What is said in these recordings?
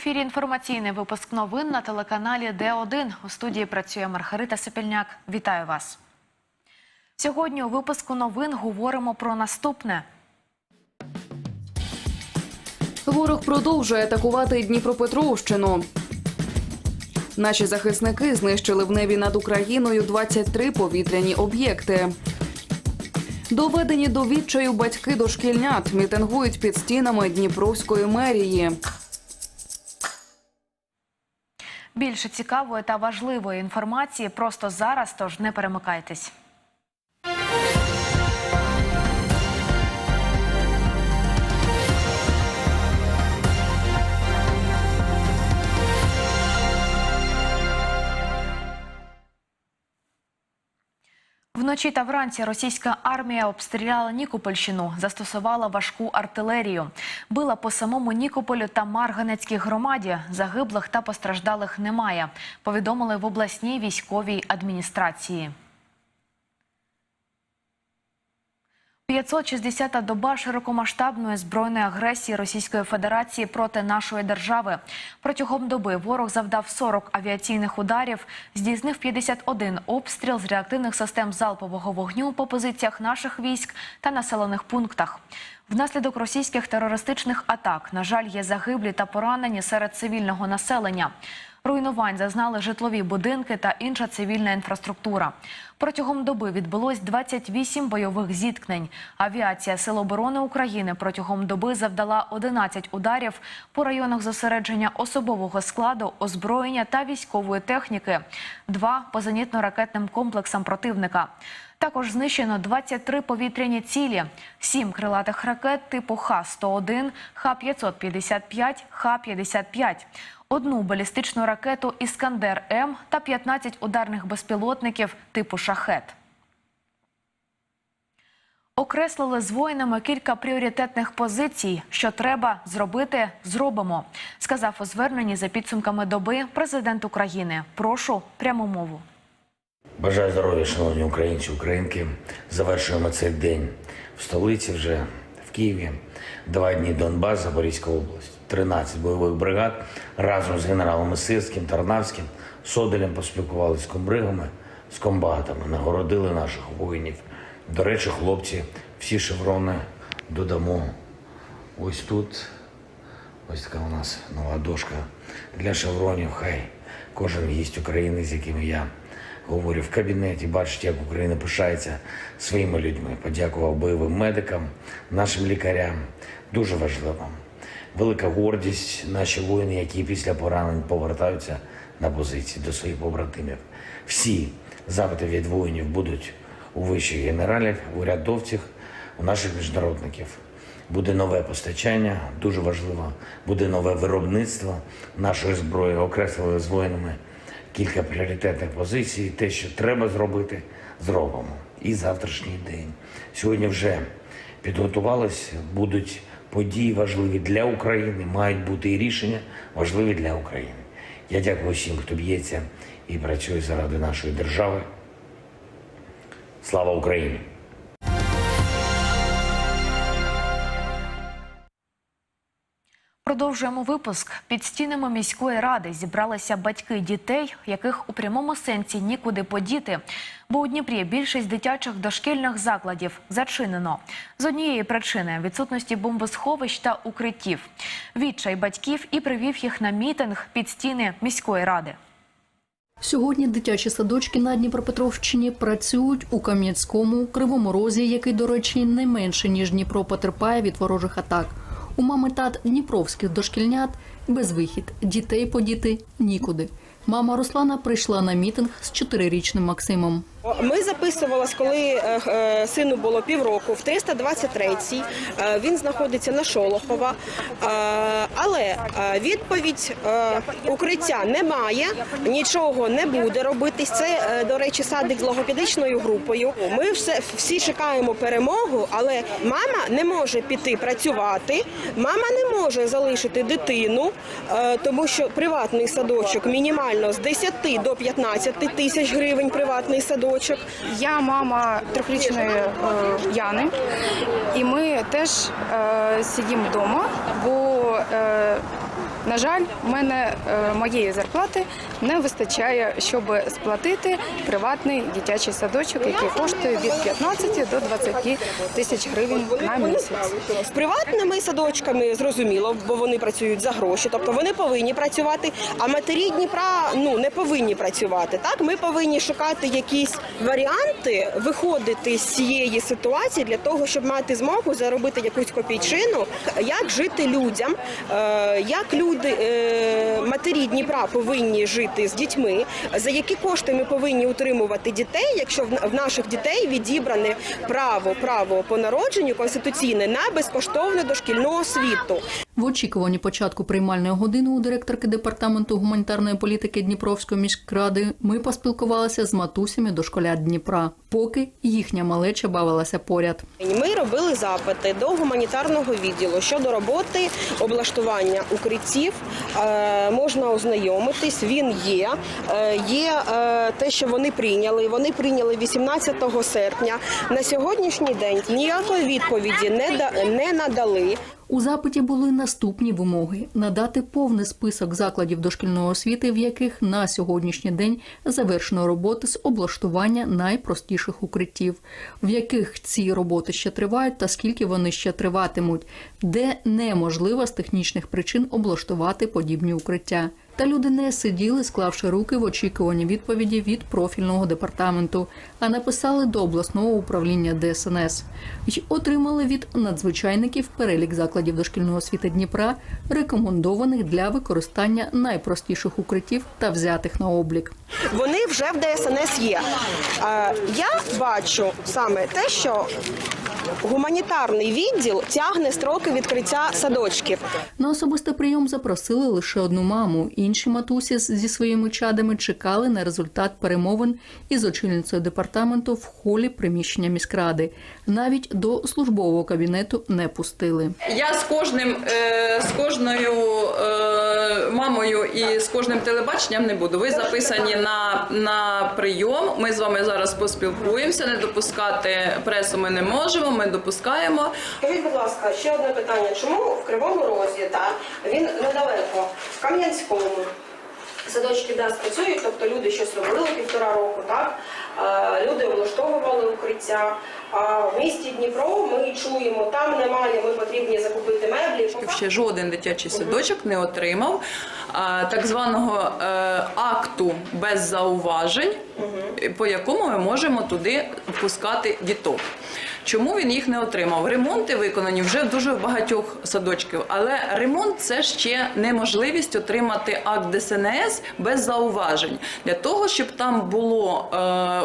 ефірі інформаційний випуск новин на телеканалі Д1. У студії працює Маргарита Сепельняк. Вітаю вас. Сьогодні у випуску новин говоримо про наступне. Ворог продовжує атакувати Дніпропетровщину. Наші захисники знищили в небі над Україною 23 повітряні об'єкти. Доведені до відчаю батьки дошкільнят мітингують під стінами Дніпровської мерії. Більше цікавої та важливої інформації просто зараз, тож не перемикайтесь. Вночі та вранці російська армія обстріляла Нікопольщину, застосувала важку артилерію. Била по самому Нікополю та Марганецькій громаді. Загиблих та постраждалих немає. Повідомили в обласній військовій адміністрації. 560-та доба широкомасштабної збройної агресії Російської Федерації проти нашої держави. Протягом доби ворог завдав 40 авіаційних ударів, здійснив 51 обстріл з реактивних систем залпового вогню по позиціях наших військ та населених пунктах. Внаслідок російських терористичних атак, на жаль, є загиблі та поранені серед цивільного населення. Руйнувань зазнали житлові будинки та інша цивільна інфраструктура. Протягом доби відбулось 28 бойових зіткнень. Авіація Сил оборони України протягом доби завдала 11 ударів по районах зосередження особового складу, озброєння та військової техніки, два по зенітно-ракетним комплексам противника. Також знищено 23 повітряні цілі, 7 крилатих ракет типу Х-101, Х-555, Х-55, одну балістичну ракету «Іскандер-М» та 15 ударних безпілотників типу «Шахет». Окреслили з воїнами кілька пріоритетних позицій. Що треба зробити, зробимо, сказав у зверненні за підсумками доби президент України. Прошу пряму мову. Бажаю здоров'я, шановні українці, українки. Завершуємо цей день в столиці вже в Києві. Два дні Донбас, Запорізька область, 13 бойових бригад разом з генералами Сирським, Тарнавським, Соделем поспілкувалися з комбригами, з комбатами, нагородили наших воїнів. До речі, хлопці, всі шеврони додамо ось тут. Ось така у нас нова дошка для шевронів. Хай кожен гість України, з яким я говорю в кабінеті, бачить, як Україна пишається своїми людьми. Подякував бойовим медикам, нашим лікарям. Дуже важливо. Велика гордість наші воїни, які після поранень повертаються на позиції до своїх побратимів. Всі запити від воїнів будуть у вищих генералів, у рядовців, у наших міжнародників. Буде нове постачання, дуже важливо. Буде нове виробництво нашої зброї. Окреслили з воїнами кілька пріоритетних позицій. Те, що треба зробити, зробимо. І завтрашній день. Сьогодні вже підготувалися, будуть події важливі для України, мають бути і рішення важливі для України. Я дякую всім, хто б'ється і працює заради нашої держави. Слава Україні! Продовжуємо випуск. Під стінами міської ради зібралися батьки дітей, яких у прямому сенсі нікуди подіти. Бо у Дніпрі більшість дитячих дошкільних закладів зачинено з однієї причини відсутності бомбосховищ та укриттів. Відчай батьків і привів їх на мітинг під стіни міської ради. Сьогодні дитячі садочки на Дніпропетровщині працюють у Кам'янському, Кривому Розі, який, до речі, не менше ніж Дніпро потерпає від ворожих атак. У мами тат дніпровських дошкільнят безвихід. Дітей подіти нікуди. Мама Руслана прийшла на мітинг з чотирирічним Максимом. Ми записувалися, коли е, е, сину було півроку, в 323-й. Е, Він знаходиться на Шолохова. Але відповідь укриття немає, нічого не буде робитись. Це, до речі, садик з логопедичною групою. Ми всі чекаємо перемогу, але мама не може піти працювати, мама не може залишити дитину, тому що приватний садочок мінімально з 10 до 15 тисяч гривень приватний садочок. Я мама трьохрічної е, Яни, і ми теж е, сидимо вдома, бо е, На жаль, в мене е, моєї зарплати не вистачає, щоб сплатити приватний дитячий садочок, який коштує від 15 до 20 тисяч гривень на місяць. З приватними садочками зрозуміло, бо вони працюють за гроші, тобто вони повинні працювати. А матері Дніпра ну не повинні працювати. Так ми повинні шукати якісь варіанти, виходити з цієї ситуації для того, щоб мати змогу заробити якусь копійчину. Як жити людям, е, як люди е, матері Дніпра повинні жити з дітьми, за які кошти ми повинні утримувати дітей, якщо в наших дітей відібране право право по народженню конституційне на безкоштовну дошкільну освіту. В очікуванні початку приймальної години у директорки департаменту гуманітарної політики Дніпровської міськради ми поспілкувалися з матусями дошколят Дніпра, поки їхня малеча бавилася поряд. Ми робили запити до гуманітарного відділу щодо роботи облаштування укриттів. Е, можна ознайомитись. Він є. Е, є е, те, що вони прийняли. Вони прийняли 18 серпня. На сьогоднішній день ніякої відповіді не да- не надали. У запиті були наступні вимоги: надати повний список закладів дошкільної освіти, в яких на сьогоднішній день завершено роботи з облаштування найпростіших укриттів, в яких ці роботи ще тривають та скільки вони ще триватимуть, де неможливо з технічних причин облаштувати подібні укриття. Та люди не сиділи, склавши руки в очікуванні відповіді від профільного департаменту, а написали до обласного управління ДСНС і отримали від надзвичайників перелік закладів дошкільної освіти Дніпра, рекомендованих для використання найпростіших укриттів та взятих на облік. Вони вже в ДСНС є. Я бачу саме те, що гуманітарний відділ тягне строки відкриття садочків. На особистий прийом запросили лише одну маму. Інші матусі зі своїми чадами чекали на результат перемовин із очільницею департаменту в холі приміщення міськради. Навіть до службового кабінету не пустили. Я з кожним е, з кожною е, мамою і з кожним телебаченням не буду. Ви записані на, на прийом. Ми з вами зараз поспілкуємося. Не допускати пресу ми не можемо. Ми допускаємо. Скажіть, будь ласка, ще одне питання. Чому в Кривому Розі, він недалеко, в Кам'янському, садочки да, працюють, тобто люди щось робили півтора року, так? Люди облаштовували укриття. А в місті Дніпро ми чуємо, там немає, ми потрібні закупити меблі. Ще жоден дитячий садочок не отримав так званого е, акту без зауважень, по якому ми можемо туди впускати діток. Чому він їх не отримав? Ремонти виконані вже дуже багатьох садочків, але ремонт це ще неможливість отримати акт ДСНС без зауважень. Для того, щоб там було е,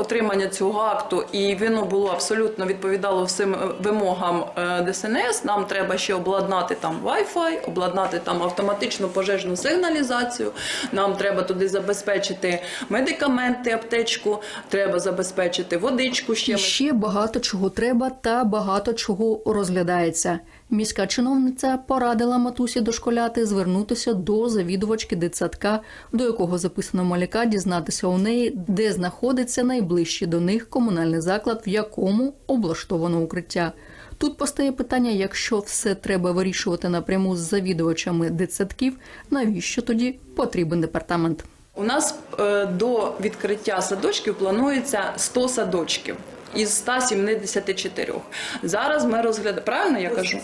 отримання цього акту і воно було абсолютно відповідало всім е, вимогам е, ДСНС, нам треба ще обладнати там Wi-Fi, обладнати там автоматичну пожежну сигналізацію. Нам треба туди забезпечити медикаменти, аптечку, треба забезпечити водичку ще. Ще багато чого треба та багато чого розглядається. Міська чиновниця порадила матусі дошколяти звернутися до завідувачки дитсадка, до якого записано маляка, дізнатися у неї, де знаходиться найближчий до них комунальний заклад, в якому облаштовано укриття. Тут постає питання: якщо все треба вирішувати напряму з завідувачами дитсадків, навіщо тоді потрібен департамент? У нас е, до відкриття садочків планується 100 садочків із 174. Зараз ми розглядаємо, правильно я кажу?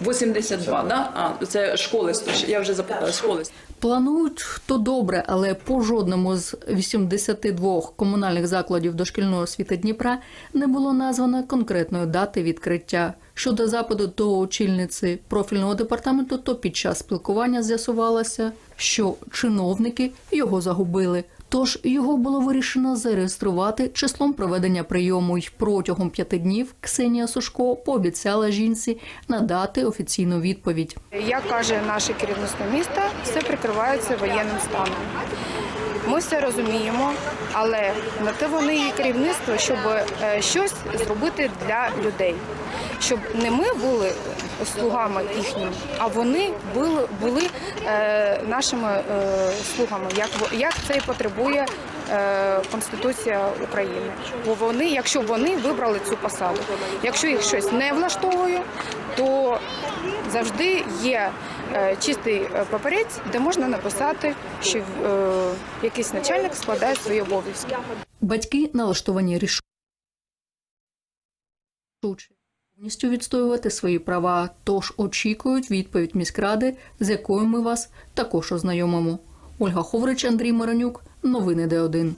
82, да? А, це школи, 100, я вже запитала, школи. Планують то добре, але по жодному з 82 комунальних закладів дошкільної освіти Дніпра не було названо конкретної дати відкриття. Щодо запиту до очільниці профільного департаменту, то під час спілкування з'ясувалося, що чиновники його загубили. Тож його було вирішено зареєструвати числом проведення прийому. й протягом п'яти днів Ксенія Сушко пообіцяла жінці надати офіційну відповідь. Як каже наше керівництво міста, все прикривається воєнним станом. Ми все розуміємо, але на те вони і керівництво, щоб е, щось зробити для людей, щоб не ми були слугами їхніми, а вони були, були е, нашими е, слугами, як, як це і потребує е, Конституція України. Бо вони, якщо вони вибрали цю посаду, якщо їх щось не влаштовує, то завжди є е, чистий е, папірець, де можна написати, що е, якийсь начальник складає свої обов'язки. Батьки налаштовані рішуче повністю відстоювати свої права, тож очікують відповідь міськради, з якою ми вас також ознайомимо. Ольга Ховрич, Андрій Маранюк, новини Д1.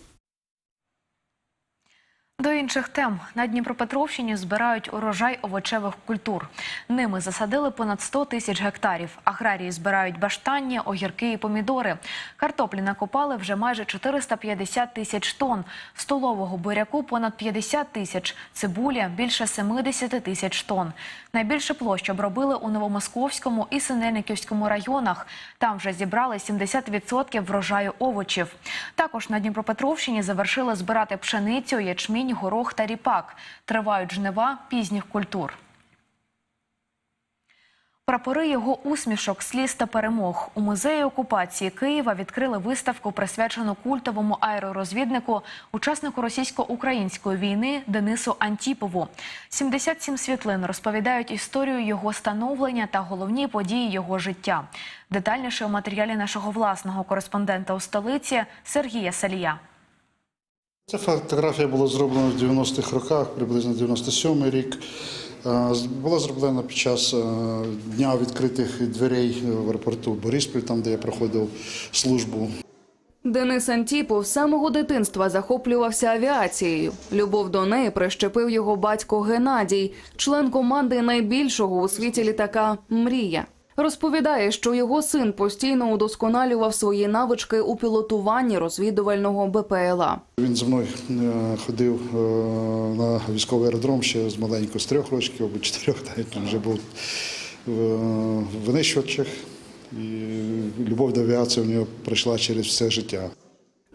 До інших тем на Дніпропетровщині збирають урожай овочевих культур. Ними засадили понад 100 тисяч гектарів. Аграрії збирають баштання, огірки і помідори. Картоплі накопали вже майже 450 тисяч тонн. Столового буряку понад 50 тисяч. Цибуля більше 70 тисяч тонн. Найбільше площ обробили у Новомосковському і Синельниківському районах. Там вже зібрали 70% врожаю овочів. Також на Дніпропетровщині завершили збирати пшеницю, ячмінь, горох та ріпак. Тривають жнива пізніх культур. Прапори його усмішок, сліз та перемог у музеї окупації Києва відкрили виставку, присвячену культовому аеророзвіднику, учаснику російсько-української війни Денису Антіпову. 77 світлин розповідають історію його становлення та головні події його життя. Детальніше у матеріалі нашого власного кореспондента у столиці Сергія Салія. Ця фотографія була зроблена в 90-х роках, приблизно 97 рік. Була зроблена під час дня відкритих дверей в аеропорту Бориспіль, там де я проходив службу. Денис Антіпов з самого дитинства захоплювався авіацією. Любов до неї прищепив його батько Геннадій, член команди найбільшого у світі літака Мрія. Розповідає, що його син постійно удосконалював свої навички у пілотуванні розвідувального БПЛА. Він зі мною е, ходив е, на військовий аеродром ще з маленького, з трьох років або чотирьох, навіть вже був в винищувачах. І любов до авіації у нього пройшла через все життя.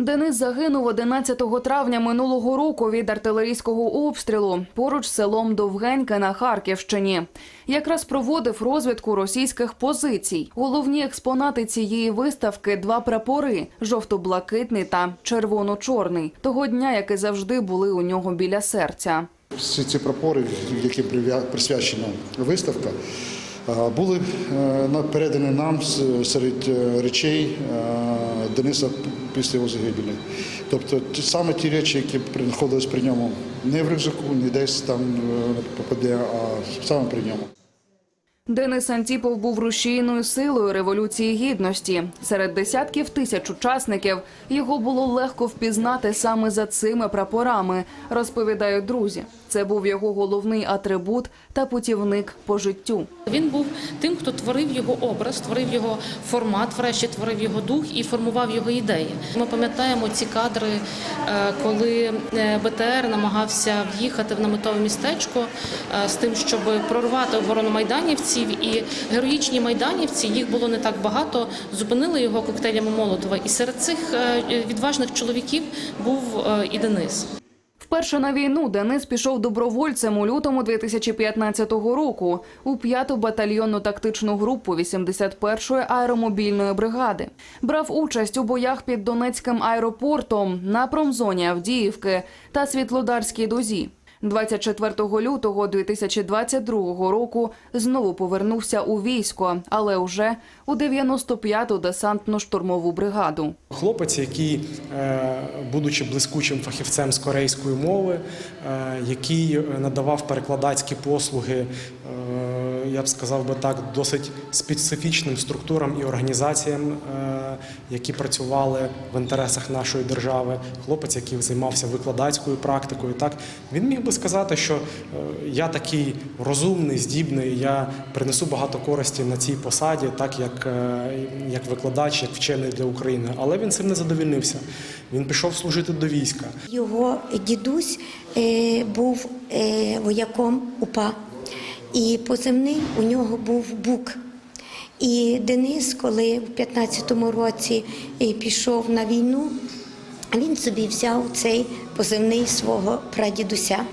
Денис загинув 11 травня минулого року від артилерійського обстрілу поруч з селом Довгеньке на Харківщині. Якраз проводив розвідку російських позицій. Головні експонати цієї виставки два прапори: жовто-блакитний та червоно-чорний. Того дня, як і завжди, були у нього біля серця. Всі ці прапори, які прив'я- присвячена виставка, були е, передані нам серед е, речей е, Дениса після його загибелі. Тобто саме ті речі, які знаходились при ньому не в рюкзаку, не десь там е, попаде, а саме при ньому. Денис Антіпов був рушійною силою революції гідності. Серед десятків тисяч учасників його було легко впізнати саме за цими прапорами, розповідають друзі. Це був його головний атрибут та путівник по життю. Він був тим, хто творив його образ, творив його формат, врешті творив його дух і формував його ідеї. Ми пам'ятаємо ці кадри, е, коли е, БТР намагався в'їхати в наметове містечко е, з тим, щоб прорвати оборону майданівців. І героїчні майданівці їх було не так багато. Зупинили його коктейлями Молотова. І серед цих е, відважних чоловіків був е, і Денис. Вперше на війну Денис пішов добровольцем у лютому 2015 року у 5-ту батальйонну тактичну групу 81-ї аеромобільної бригади. Брав участь у боях під Донецьким аеропортом на промзоні Авдіївки та Світлодарській дозі. 24 лютого 2022 року знову повернувся у військо, але уже у 95-ту десантно-штурмову бригаду. Хлопець, який, е, будучи блискучим фахівцем з корейської мови, е, який надавав перекладацькі послуги, е, я б сказав би так, досить специфічним структурам і організаціям, е, які працювали в інтересах нашої держави. Хлопець, який займався викладацькою практикою, так він міг би сказати, що е, я такий розумний, здібний, я принесу багато користі на цій посаді, так як, е, як викладач, як вчений для України. Але він цим не задовільнився. Він пішов служити до війська. Його дідусь був вояком УПА, і позивний у нього був Бук. І Денис, коли в 15-му році е, пішов на війну, він собі взяв цей позивний свого прадідуся.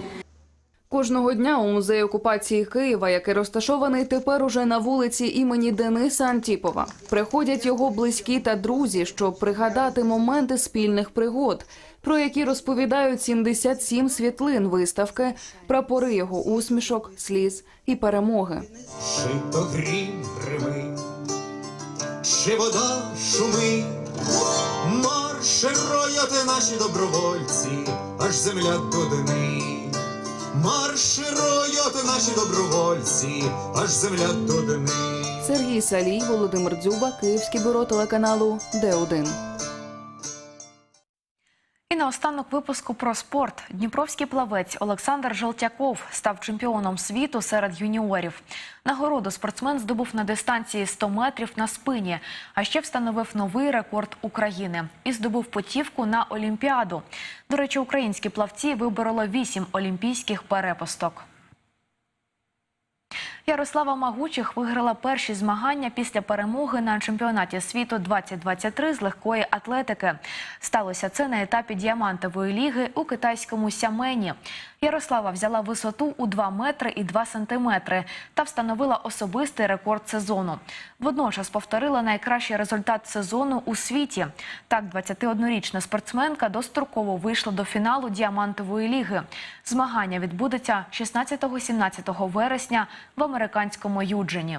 Кожного дня у музеї окупації Києва, який розташований тепер уже на вулиці імені Дениса Антіпова, приходять його близькі та друзі, щоб пригадати моменти спільних пригод, про які розповідають 77 світлин виставки, прапори його усмішок, сліз і перемоги. Чи то грім грими, чи вода шумить, марширують наші добровольці, аж земля додимить. Марширують наші добровольці, аж земля додимить. Сергій Салій, Володимир Дзюба, Київське бюро телеканалу Д1. І наостанок випуску про спорт. Дніпровський плавець Олександр Желтяков став чемпіоном світу серед юніорів. Нагороду спортсмен здобув на дистанції 100 метрів на спині, а ще встановив новий рекорд України і здобув потівку на Олімпіаду. До речі, українські плавці вибороли 8 олімпійських перепусток. Ярослава Магучих виграла перші змагання після перемоги на чемпіонаті світу 2023 з легкої атлетики. Сталося це на етапі діамантової ліги у китайському Сямені. Ярослава взяла висоту у 2 метри і 2 сантиметри та встановила особистий рекорд сезону. Водночас повторила найкращий результат сезону у світі. Так, 21-річна спортсменка достроково вийшла до фіналу діамантової ліги. Змагання відбудеться 16-17 вересня в американському Юджині.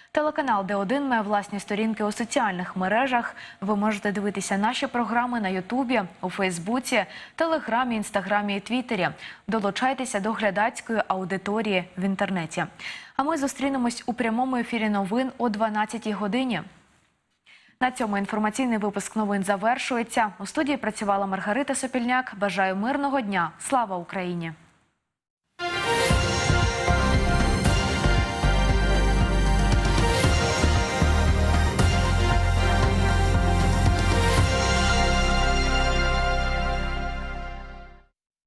Телеканал Д1 має власні сторінки у соціальних мережах. Ви можете дивитися наші програми на Ютубі, у Фейсбуці, Телеграмі, Інстаграмі і Твіттері. Долучайтеся до глядацької аудиторії в інтернеті. А ми зустрінемось у прямому ефірі новин о 12-й годині. На цьому інформаційний випуск новин завершується. У студії працювала Маргарита Сопільняк. Бажаю мирного дня. Слава Україні!